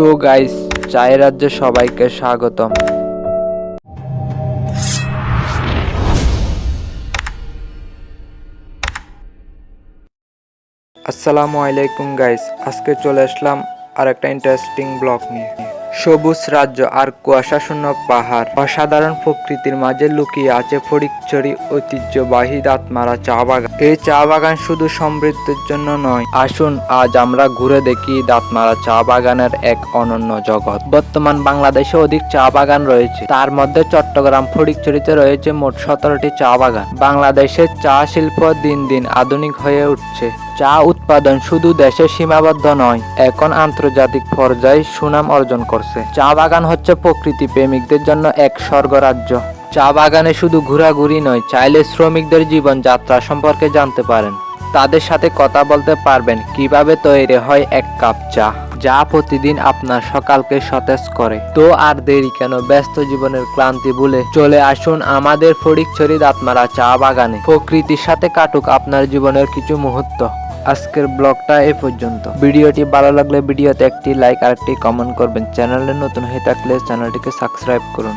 So guys চায়ের রাজ্যে সবাইকে স্বাগতম। আসসালামু আলাইকুম গাইস, আজকে চলে আসলাম আর একটা ইন্টারেস্টিং ব্লগ নিয়ে। সবুজ রাজ্য আর কুয়াশাশূন্য পাহাড়। অসাধারণ প্রকৃতির মাঝে লুকিয়ে আছে ফটিকছড়ি ঐতিহ্যবাহী দাঁতমারা চা বাগান। এই চা বাগান শুধু সমৃদ্ধির জন্য নয়। আসুন, আজ আমরা ঘুরে দেখি দাঁতমারা চা বাগানের এক অনন্য জগৎ। বর্তমান বাংলাদেশে অধিক চা বাগান রয়েছে। তার মধ্যে চট্টগ্রাম ফটিকছড়িতে রয়েছে মোট সতেরোটি চা বাগান। বাংলাদেশের চা শিল্প দিন দিন আধুনিক হয়ে উঠছে। চা উৎপাদন শুধু দেশে সীমাবদ্ধ নয়, এখন আন্তর্জাতিক পর্যায়ে সুনাম অর্জন করছে। চা বাগান হচ্ছে প্রকৃতি প্রেমিকদের জন্য এক স্বর্গরাজ্য। চা বাগানে শুধু ঘোরাঘুরি নয়, চাইলে শ্রমিকদের জীবন যাত্রা সম্পর্কে জানতে পারেন। তাদের সাথে কথা বলতে পারবেন কীভাবে তৈরি হয় এক কাপ চা। যা প্রতিদিন আপনার সকালকে সতেজ করে। তো আর দেরি কেন? ব্যস্ত জীবনের ক্লান্তি ভুলে চলে আসুন আমাদের ফটিকছড়ি দাঁতমারা চা বাগানে। প্রকৃতির সাথে কাটুক আপনার জীবনের কিছু মুহূর্ত। আজকের ব্লগটা এ পর্যন্ত। ভিডিওটি ভালো লাগলে ভিডিওতে একটি লাইক আর একটি কমেন্ট করবেন। চ্যানেলে নতুন হয়ে থাকলে চ্যানেলটিকে সাবস্ক্রাইব করুন।